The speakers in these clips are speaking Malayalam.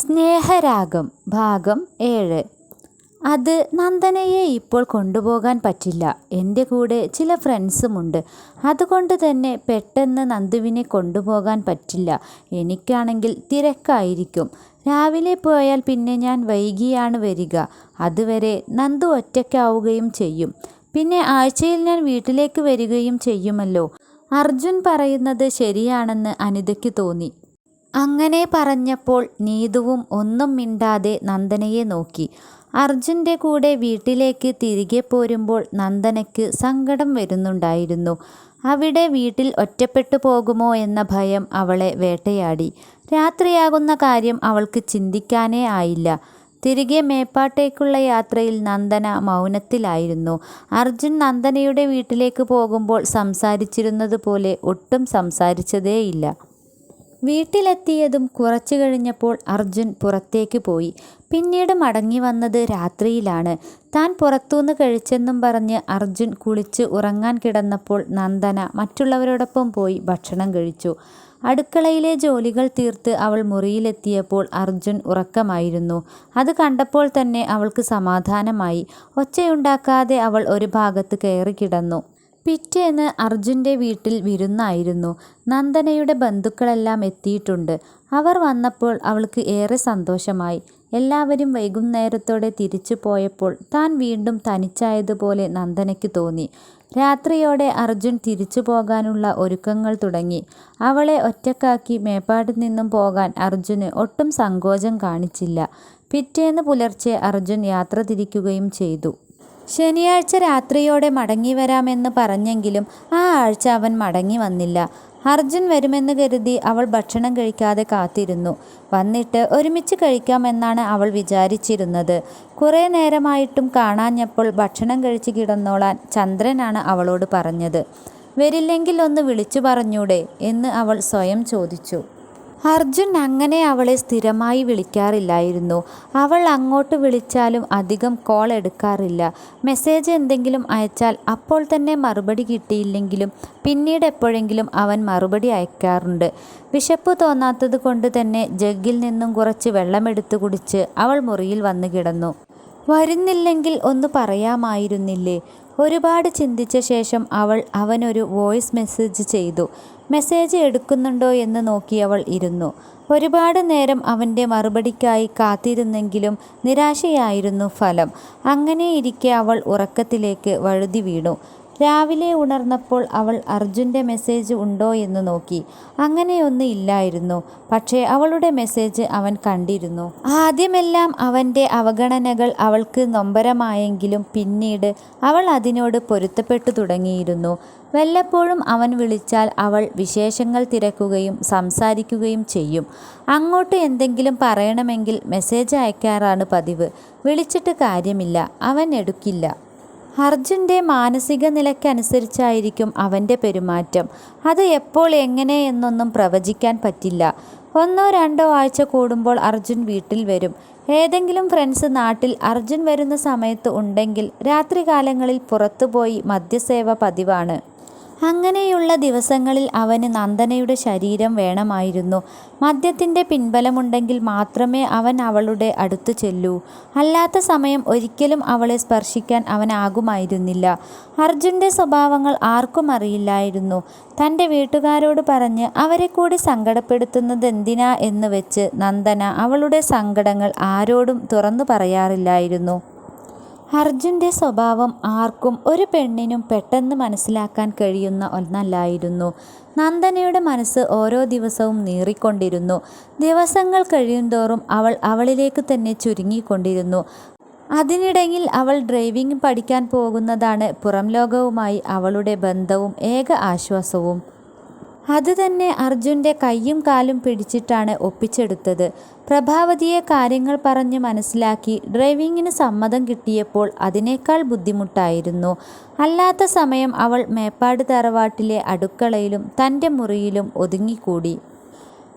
സ്നേഹരാഗം ഭാഗം ഏഴ്. അത് നന്ദനയെ ഇപ്പോൾ കൊണ്ടുപോകാൻ പറ്റില്ല. എന്റെ കൂടെ ചില ഫ്രണ്ട്സുമുണ്ട് അതുകൊണ്ട് തന്നെ പെട്ടെന്ന് നന്ദുവിനെ കൊണ്ടുപോകാൻ പറ്റില്ല. എനിക്കാണെങ്കിൽ തിരക്കായിരിക്കും. രാവിലെ പോയാൽ പിന്നെ ഞാൻ വൈകിയാണ് വരിക. അതുവരെ നന്ദു ഒറ്റയ്ക്കാവുകയും ചെയ്യും. പിന്നെ ആഴ്ചയിൽ ഞാൻ വീട്ടിലേക്ക് വരികയും ചെയ്യുമല്ലോ. അർജുൻ പറയുന്നത് ശരിയാണെന്ന് അനിതയ്ക്ക് തോന്നി. അങ്ങനെ പറഞ്ഞപ്പോൾ നീതുവും ഒന്നും മിണ്ടാതെ നന്ദനയെ നോക്കി. അർജുന്റെ കൂടെ വീട്ടിലേക്ക് തിരികെ പോരുമ്പോൾ നന്ദനയ്ക്ക് സങ്കടം വരുന്നുണ്ടായിരുന്നു. അവിടെ വീട്ടിൽ ഒറ്റപ്പെട്ടു പോകുമോ എന്ന ഭയം അവളെ വേട്ടയാടി. രാത്രിയാകുന്ന കാര്യം അവൾക്ക് ചിന്തിക്കാനേ ആയില്ല. തിരികെ മേപ്പാട്ടേക്കുള്ള യാത്രയിൽ നന്ദന മൗനത്തിലായിരുന്നു. അർജുൻ നന്ദനയുടെ വീട്ടിലേക്ക് പോകുമ്പോൾ സംസാരിച്ചിരുന്നത് പോലെ ഒട്ടും സംസാരിച്ചതേയില്ല. വീട്ടിലെത്തിയതും കുറച്ചു കഴിഞ്ഞപ്പോൾ അർജുൻ പുറത്തേക്ക് പോയി. പിന്നീട് മടങ്ങി വന്നത് രാത്രിയിലാണ്. താൻ പുറത്തുനിന്ന് കഴിച്ചെന്നും പറഞ്ഞ് അർജുൻ കുളിച്ച് ഉറങ്ങാൻ കിടന്നപ്പോൾ നന്ദന മറ്റുള്ളവരോടൊപ്പം പോയി ഭക്ഷണം കഴിച്ചു. അടുക്കളയിലെ ജോലികൾ തീർത്ത് അവൾ മുറിയിലെത്തിയപ്പോൾ അർജുൻ ഉറക്കമായിരുന്നു. അത് കണ്ടപ്പോൾ തന്നെ അവൾക്ക് സമാധാനമായി. ഒച്ചയുണ്ടാക്കാതെ അവൾ ഒരു ഭാഗത്ത് കയറി കിടന്നു. പിറ്റേന്ന് അർജുന്റെ വീട്ടിൽ വിരുന്നായിരുന്നു. നന്ദനയുടെ ബന്ധുക്കളെല്ലാം എത്തിയിട്ടുണ്ട്. അവർ വന്നപ്പോൾ അവൾക്ക് ഏറെ സന്തോഷമായി. എല്ലാവരും വൈകുന്നേരത്തോടെ തിരിച്ചു പോയപ്പോൾ താൻ വീണ്ടും തനിച്ചായതുപോലെ നന്ദനയ്ക്ക് തോന്നി. രാത്രിയോടെ അർജുൻ തിരിച്ചു പോകാനുള്ള ഒരുക്കങ്ങൾ തുടങ്ങി. അവളെ ഒറ്റക്കാക്കി മേപ്പാടിൽ നിന്നും പോകാൻ അർജുന് ഒട്ടും സങ്കോചം കാണിച്ചില്ല. പിറ്റേന്ന് പുലർച്ചെ അർജുൻ യാത്ര തിരിക്കുകയും ചെയ്തു. ശനിയാഴ്ച രാത്രിയോടെ മടങ്ങി വരാമെന്ന് പറഞ്ഞെങ്കിലും ആ ആഴ്ച അവൻ മടങ്ങി വന്നില്ല. അർജുൻ വരുമെന്ന് കരുതി അവൾ ഭക്ഷണം കഴിക്കാതെ കാത്തിരുന്നു. വന്നിട്ട് ഒരുമിച്ച് കഴിക്കാമെന്നാണ് അവൾ വിചാരിച്ചിരുന്നത്. കുറേ നേരമായിട്ടും കാണാഞ്ഞപ്പോൾ ഭക്ഷണം കഴിച്ച് കിടന്നോളാൻ ചന്ദ്രനാണ് അവളോട് പറഞ്ഞത്. വരില്ലെങ്കിൽ ഒന്ന് വിളിച്ചു പറഞ്ഞൂടെ എന്ന് അവൾ സ്വയം ചോദിച്ചു. അർജുൻ അങ്ങനെ അവളെ സ്ഥിരമായി വിളിക്കാറില്ലായിരുന്നു. അവൾ അങ്ങോട്ട് വിളിച്ചാലും അധികം കോൾ എടുക്കാറില്ല. മെസ്സേജ് എന്തെങ്കിലും അയച്ചാൽ അപ്പോൾ തന്നെ മറുപടി കിട്ടിയില്ലെങ്കിലും പിന്നീട് എപ്പോഴെങ്കിലും അവൻ മറുപടി അയക്കാറുണ്ട്. വിശപ്പ് തോന്നാത്തത് കൊണ്ട് തന്നെ ജഗ്ഗിൽ നിന്നും കുറച്ച് വെള്ളമെടുത്ത് കുടിച്ച് അവൾ മുറിയിൽ വന്നു കിടന്നു. വരുന്നില്ലെങ്കിൽ ഒന്ന് പറയാമായിരുന്നില്ലേ? ഒരുപാട് ചിന്തിച്ച ശേഷം അവൾ അവനൊരു വോയിസ് മെസ്സേജ് ചെയ്തു. മെസ്സേജ് എടുക്കുന്നുണ്ടോ എന്ന് നോക്കിയവൾ ഇരുന്നു. ഒരുപാട് നേരം അവന്റെ മറുപടിക്കായി കാത്തിരുന്നെങ്കിലും നിരാശയായിരുന്നു ഫലം. അങ്ങനെയിരിക്കെ അവൾ ഉറക്കത്തിലേക്ക് വഴുതി വീണു. രാവിലെ ഉണർന്നപ്പോൾ അവൾ അർജുന്റെ മെസ്സേജ് ഉണ്ടോ എന്ന് നോക്കി. അങ്ങനെയൊന്നും ഇല്ലായിരുന്നു. പക്ഷേ അവളുടെ മെസ്സേജ് അവൻ കണ്ടിരുന്നു. ആദ്യമെല്ലാം അവന്റെ അവഗണനകൾ അവൾക്ക് നൊമ്പരമായെങ്കിലും പിന്നീട് അവൾ അതിനോട് പൊരുത്തപ്പെട്ടു തുടങ്ങിയിരുന്നു. വല്ലപ്പോഴും അവൻ വിളിച്ചാൽ അവൾ വിശേഷങ്ങൾ തിരക്കുകയും സംസാരിക്കുകയും ചെയ്യും. അങ്ങോട്ട് എന്തെങ്കിലും പറയണമെങ്കിൽ മെസ്സേജ് അയക്കാറാണ് പതിവ്. വിളിച്ചിട്ട് കാര്യമില്ല. അവൻ എടുക്കില്ല. അർജുന്റെ മാനസിക നിലയ്ക്കനുസരിച്ചായിരിക്കും അവന്റെ പെരുമാറ്റം. അത് എപ്പോൾ എങ്ങനെ എന്നൊന്നും പ്രവചിക്കാൻ പറ്റില്ല. ഒന്നോ രണ്ടോ ആഴ്ച കൂടുമ്പോൾ അർജുൻ വീട്ടിൽ വരും. ഏതെങ്കിലും ഫ്രണ്ട്സ് നാട്ടിൽ അർജുൻ വരുന്ന സമയത്ത് ഉണ്ടെങ്കിൽ രാത്രികാലങ്ങളിൽ പുറത്തുപോയി മദ്യസേവ പതിവാണ്. അങ്ങനെയുള്ള ദിവസങ്ങളിൽ അവന് നന്ദനയുടെ ശരീരം വേണമായിരുന്നു. മദ്യത്തിന്റെ പിൻബലമുണ്ടെങ്കിൽ മാത്രമേ അവൻ അവളുടെ അടുത്ത് ചെല്ലൂ. അല്ലാത്ത സമയം ഒരിക്കലും അവളെ സ്പർശിക്കാൻ അവനാകുമായിരുന്നില്ല. അർജുന്റെ സ്വഭാവങ്ങൾ ആർക്കും അറിയില്ലായിരുന്നു. തന്റെ വീട്ടുകാരോട് പറഞ്ഞ് അവരെ കൂടി സങ്കടപ്പെടുത്തുന്നത് എന്തിനാ എന്ന് വെച്ച് നന്ദന അവളുടെ സങ്കടങ്ങൾ ആരോടും തുറന്നു പറയാറില്ലായിരുന്നു. അർജുന്റെ സ്വഭാവം ആർക്കും ഒരു പെണ്ണിനും പെട്ടെന്ന് മനസ്സിലാക്കാൻ കഴിയുന്ന ഒന്നല്ലായിരുന്നു. നന്ദനയുടെ മനസ്സ് ഓരോ ദിവസവും നീറിക്കൊണ്ടിരുന്നു. ദിവസങ്ങൾ കഴിയുന്തോറും അവൾ അവളിലേക്ക് തന്നെ ചുരുങ്ങിക്കൊണ്ടിരുന്നു. അതിനിടയിൽ അവൾ ഡ്രൈവിംഗ് പഠിക്കാൻ പോകുന്നതാണ് പുറം ലോകവുമായി അവളുടെ ബന്ധവും ഏക ആശ്വാസവും. അത് തന്നെ അർജുന്റെ കൈയും കാലും പിടിച്ചിട്ടാണ് ഒപ്പിച്ചെടുത്തത്. പ്രഭാവതിയെ കാര്യങ്ങൾ പറഞ്ഞ് മനസ്സിലാക്കി ഡ്രൈവിങ്ങിന് സമ്മതം കിട്ടിയപ്പോൾ അതിനേക്കാൾ ബുദ്ധിമുട്ടായിരുന്നു. അല്ലാത്ത സമയം അവൾ മേപ്പാട് തറവാട്ടിലെ അടുക്കളയിലും തന്റെ മുറിയിലും ഒതുങ്ങിക്കൂടി.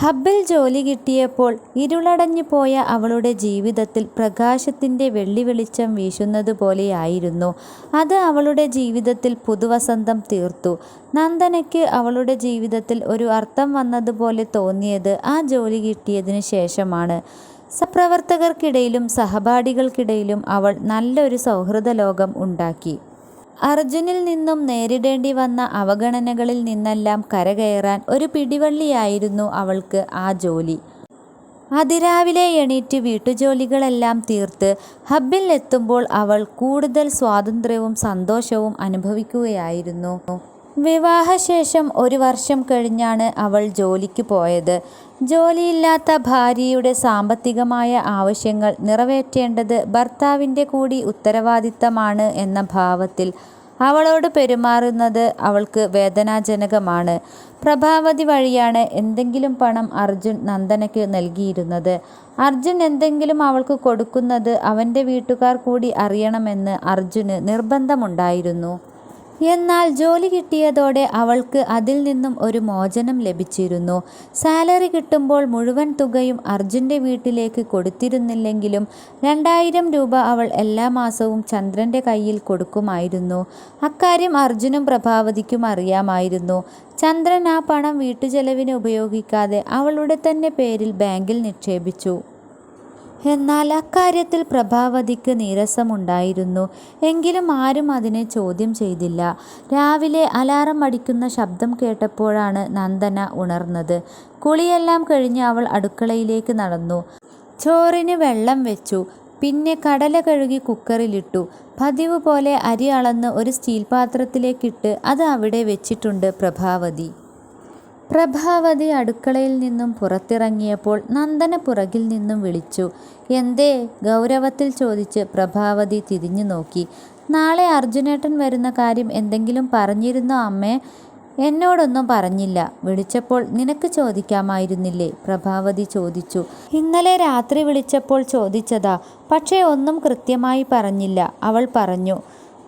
ഹബ്ബിൽ ജോലി കിട്ടിയപ്പോൾ ഇരുളടഞ്ഞു പോയ അവളുടെ ജീവിതത്തിൽ പ്രകാശത്തിന്റെ വെള്ളി വെളിച്ചം വീശുന്നത് പോലെയായിരുന്നു. അത് അവളുടെ ജീവിതത്തിൽ പുതുവസന്തം തീർത്തു. നന്ദനയ്ക്ക് അവളുടെ ജീവിതത്തിൽ ഒരു അർത്ഥം വന്നതുപോലെ തോന്നിയത് ആ ജോലി കിട്ടിയതിനു ശേഷമാണ്. സഹപ്രവർത്തകർക്കിടയിലും സഹപാഠികൾക്കിടയിലും അവൾ നല്ലൊരു സൗഹൃദ ലോകം ഉണ്ടാക്കി. അർജുനിൽ നിന്നും നേരിടേണ്ടി വന്ന അവഗണനകളിൽ നിന്നെല്ലാം കരകയറാൻ ഒരു പിടിവള്ളിയായിരുന്നു അവൾക്ക് ആ ജോലി. അതിരാവിലെ എണീറ്റ് വീട്ടുജോലികളെല്ലാം തീർത്ത് ഹബ്ബിൽ എത്തുമ്പോൾ അവൾ കൂടുതൽ സ്വാതന്ത്ര്യവും സന്തോഷവും അനുഭവിക്കുകയായിരുന്നു. വിവാഹശേഷം ഒരു വർഷം കഴിഞ്ഞാണ് അവൾ ജോലിക്ക് പോയത്. ജോലിയില്ലാത്ത ഭാര്യയുടെ സാമ്പത്തികമായ ആവശ്യങ്ങൾ നിറവേറ്റേണ്ടത് ഭർത്താവിന്റെ കൂടി ഉത്തരവാദിത്തമാണ് എന്ന ഭാവത്തിൽ അവളോട് പെരുമാറുന്നത് അവൾക്ക് വേദനാജനകമാണ്. പ്രഭാവതി വഴിയാണ് എന്തെങ്കിലും പണം അർജുൻ നന്ദനയ്ക്ക് നൽകിയിരുന്നത്. അർജുൻ എന്തെങ്കിലും അവൾക്ക് കൊടുക്കുന്നത് അവന്റെ വീട്ടുകാർ കൂടി അറിയണമെന്ന് അർജുന് നിർബന്ധമുണ്ടായിരുന്നു. എന്നാൽ ജോലി കിട്ടിയതോടെ അവൾക്ക് അതിൽ നിന്നും ഒരു മോചനം ലഭിച്ചിരുന്നു. സാലറി കിട്ടുമ്പോൾ മുഴുവൻ തുകയും അർജുന്റെ വീട്ടിലേക്ക് കൊടുത്തിരുന്നില്ലെങ്കിലും രണ്ടായിരം രൂപ അവൾ എല്ലാ മാസവും ചന്ദ്രന്റെ കയ്യിൽ കൊടുക്കുമായിരുന്നു. അക്കാര്യം അർജുനും പ്രഭാവതിക്കും അറിയാമായിരുന്നു. ചന്ദ്രൻ ആ പണം വീട്ടുചെലവിന് ഉപയോഗിക്കാതെ അവളുടെ തന്നെ പേരിൽ ബാങ്കിൽ നിക്ഷേപിച്ചു. എന്നാൽ അക്കാര്യത്തിൽ പ്രഭാവതിക്ക് നീരസമുണ്ടായിരുന്നു. എങ്കിലും ആരും അതിനെ ചോദ്യം ചെയ്തില്ല. രാവിലെ അലാറം അടിക്കുന്ന ശബ്ദം കേട്ടപ്പോഴാണ് നന്ദന ഉണർന്നത്. കുളിയെല്ലാം കഴിഞ്ഞ് അവൾ അടുക്കളയിലേക്ക് നടന്നു. ചോറിന് വെള്ളം വെച്ചു. പിന്നെ കടല കഴുകി കുക്കറിലിട്ടു. പതിവ് പോലെ അരി അളന്ന് ഒരു സ്റ്റീൽ പാത്രത്തിലേക്കിട്ട് അത് അവിടെ വെച്ചിട്ടുണ്ട് പ്രഭാവതി. പ്രഭാവതി അടുക്കളയിൽ നിന്നും പുറത്തിറങ്ങിയപ്പോൾ നന്ദന പുറകിൽ നിന്നും വിളിച്ചു. എന്തേ ഗൗരവത്തിൽ ചോദിച്ച് പ്രഭാവതി തിരിഞ്ഞു നോക്കി. നാളെ അർജുനേട്ടൻ വരുന്ന കാര്യം എന്തെങ്കിലും പറഞ്ഞിരുന്നോ അമ്മേ? എന്നോടൊന്നും പറഞ്ഞില്ല. വിളിച്ചപ്പോൾ നിനക്ക് ചോദിക്കാമായിരുന്നില്ലേ? പ്രഭാവതി ചോദിച്ചു. ഇന്നലെ രാത്രി വിളിച്ചപ്പോൾ ചോദിച്ചതാ. പക്ഷേ ഒന്നും കൃത്യമായി പറഞ്ഞില്ല. അവൾ പറഞ്ഞു.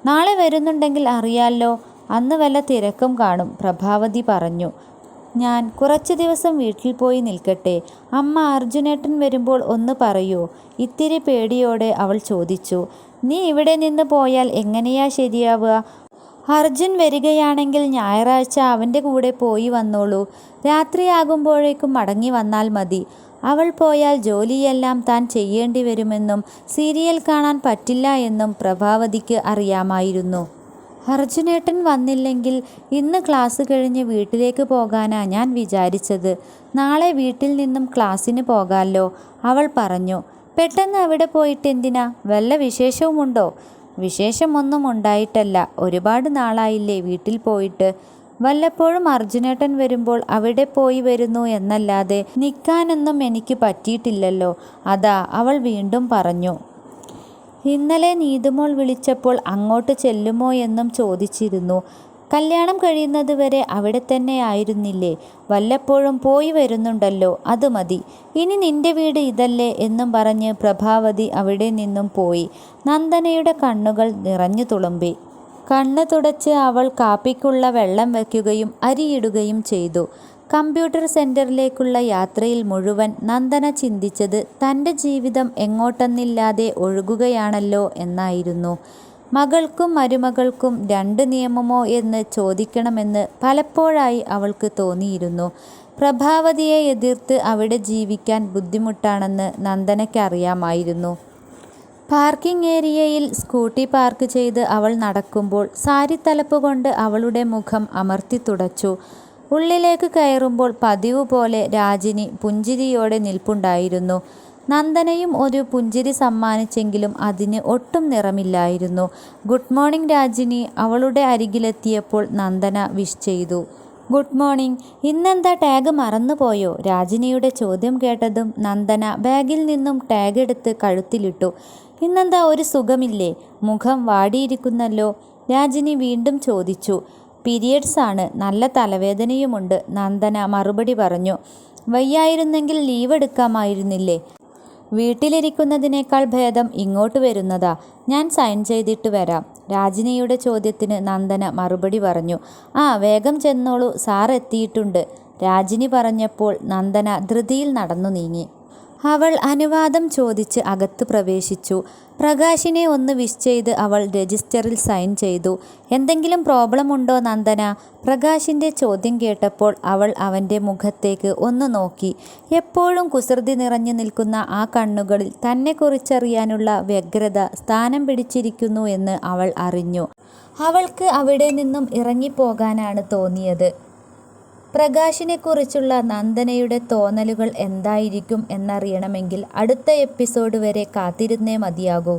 നാളെ വരുന്നുണ്ടെങ്കിൽ അറിയാലോ അന്ന് വല്ല തിരക്കും കാണും പ്രഭാവതി പറഞ്ഞു. ഞാൻ കുറച്ച് ദിവസം വീട്ടിൽ പോയി നിൽക്കട്ടെ. അമ്മ അർജുനേട്ടൻ വരുമ്പോൾ ഒന്ന് പറയൂ ഇത്തിരി പേടിയോടെ അവൾ ചോദിച്ചു. നീ ഇവിടെ നിന്ന് പോയാൽ എങ്ങനെയാ ശരിയാവുക? അർജുൻ വരികയാണെങ്കിൽ ഞായറാഴ്ച അവന്റെ കൂടെ പോയി വന്നോളൂ. രാത്രിയാകുമ്പോഴേക്കും മടങ്ങി വന്നാൽ മതി. അവൾ പോയാൽ ജോലിയെല്ലാം താൻ ചെയ്യേണ്ടി വരുമെന്നും സീരിയൽ കാണാൻ പറ്റില്ല എന്നും പ്രഭാവതിക്ക് അറിയാമായിരുന്നു. അർജുനേട്ടൻ വന്നില്ലെങ്കിൽ ഇന്ന് ക്ലാസ് കഴിഞ്ഞ് വീട്ടിലേക്ക് പോകാനാ ഞാൻ വിചാരിച്ചത്. നാളെ വീട്ടിൽ നിന്നും ക്ലാസ്സിന് പോകാമല്ലോ അവൾ പറഞ്ഞു. പെട്ടെന്ന് അവിടെ പോയിട്ട് എന്തിനാ വല്ല വിശേഷവുമുണ്ടോ? വിശേഷമൊന്നും ഉണ്ടായിട്ടല്ല. ഒരുപാട് നാളായില്ലേ വീട്ടിൽ പോയിട്ട്. വല്ലപ്പോഴും അർജുനേട്ടൻ വരുമ്പോൾ അവിടെ പോയി വരുന്നു എന്നല്ലാതെ നിൽക്കാനൊന്നും എനിക്ക് പറ്റിയിട്ടില്ലല്ലോ. അതാ അവൾ വീണ്ടും പറഞ്ഞു. ഇന്നലെ നീതുമോൾ വിളിച്ചപ്പോൾ അങ്ങോട്ട് ചെല്ലുമോ എന്നും ചോദിച്ചിരുന്നു. കല്യാണം കഴിയുന്നത് വരെ അവിടെ തന്നെ ആയിരുന്നില്ലേ വല്ലപ്പോഴും പോയി വരുന്നുണ്ടല്ലോ. അത് മതി. ഇനി നിന്റെ വീട് ഇതല്ലേ എന്നും പറഞ്ഞ് പ്രഭാവതി അവിടെ നിന്നും പോയി. നന്ദനയുടെ കണ്ണുകൾ നിറഞ്ഞു തുളുമ്പി. കണ്ണു തുടച്ച് അവൾ കാപ്പിക്കുള്ള വെള്ളം വയ്ക്കുകയും അരിയിടുകയും ചെയ്തു. കമ്പ്യൂട്ടർ സെന്ററിലേക്കുള്ള യാത്രയിൽ മുഴുവൻ നന്ദന ചിന്തിച്ചത് തന്റെ ജീവിതം എങ്ങോട്ടെന്നില്ലാതെ ഒഴുകുകയാണല്ലോ എന്നായിരുന്നു. മകൾക്കും മരുമകൾക്കും രണ്ട് നിയമമോ എന്ന് ചോദിക്കണമെന്ന് പലപ്പോഴായി അവൾക്ക് തോന്നിയിരുന്നു. പ്രഭാവതിയെ എതിർത്ത് അവിടെ ജീവിക്കാൻ ബുദ്ധിമുട്ടാണെന്ന് നന്ദനയ്ക്കറിയാമായിരുന്നു. പാർക്കിംഗ് ഏരിയയിൽ സ്കൂട്ടി പാർക്ക് ചെയ്ത് അവൾ നടക്കുമ്പോൾ സാരിത്തലപ്പ് കൊണ്ട് അവളുടെ മുഖം അമർത്തി തുടച്ചു. ഉള്ളിലേക്ക് കയറുമ്പോൾ പതിവ് പോലെ രാജിനി പുഞ്ചിരിയോടെ നിൽപ്പുണ്ടായിരുന്നു. നന്ദനയും ഒരു പുഞ്ചിരി സമ്മാനിച്ചെങ്കിലും അതിന് ഒട്ടും നിറമില്ലായിരുന്നു. ഗുഡ് മോർണിംഗ് രാജിനി അവളുടെ അരികിലെത്തിയപ്പോൾ നന്ദന വിഷ് ചെയ്തു. Good morning. ഇന്നെന്താ ടാഗ് മറന്നുപോയോ രാജിനിയുടെ ചോദ്യം കേട്ടതും നന്ദന ബാഗിൽ നിന്നും ടാഗ് എടുത്ത് കഴുത്തിലിട്ടു. ഇന്നെന്താ ഒരു സുഖമില്ലേ? മുഖം വാടിയിരിക്കുന്നല്ലോ. രാജിനി വീണ്ടും ചോദിച്ചു. പീരിയഡ്സ് ആണ്. നല്ല തലവേദനയുമുണ്ട് നന്ദന മറുപടി പറഞ്ഞു. വയ്യായിരുന്നെങ്കിൽ ലീവ് എടുക്കാമായിരുന്നില്ലേ വീട്ടിലിരിക്കുന്നതിനേക്കാൾ ഭേദം ഇങ്ങോട്ട് വരുന്നതാ. ഞാൻ സൈൻ ചെയ്തിട്ട് വരാം. രാജിനിയുടെ ചോദ്യത്തിന് നന്ദന മറുപടി പറഞ്ഞു. ആ വേഗം ചെന്നോളൂ സാർ എത്തിയിട്ടുണ്ട്. രാജിനി പറഞ്ഞപ്പോൾ നന്ദന ധൃതിയിൽ നടന്നു നീങ്ങി. അവൾ അനുവാദം ചോദിച്ച് അകത്ത് പ്രവേശിച്ചു. പ്രകാശിനെ ഒന്ന് വിഷ് ചെയ്ത് അവൾ രജിസ്റ്ററിൽ സൈൻ ചെയ്തു. "എന്തെങ്കിലും പ്രോബ്ലം ഉണ്ടോ നന്ദന പ്രകാശിന്റെ ചോദ്യം കേട്ടപ്പോൾ അവൾ അവന്റെ മുഖത്തേക്ക് ഒന്ന് നോക്കി. എപ്പോഴും കുസൃതി നിറഞ്ഞു നിൽക്കുന്ന ആ കണ്ണുകളിൽ തന്നെ കുറിച്ചറിയാനുള്ള വ്യഗ്രത സ്ഥാനം പിടിച്ചിരിക്കുന്നു എന്ന് അവൾ അറിഞ്ഞു. അവൾക്ക് അവിടെ നിന്നും ഇറങ്ങിപ്പോകാനാണ് തോന്നിയത്. പ്രകാശിനെക്കുറിച്ചുള്ള നന്ദനയുടെ തോന്നലുകൾ എന്തായിരിക്കും എന്നറിയണമെങ്കിൽ അടുത്ത എപ്പിസോഡ് വരെ കാത്തിരുന്നേ മതിയാകൂ.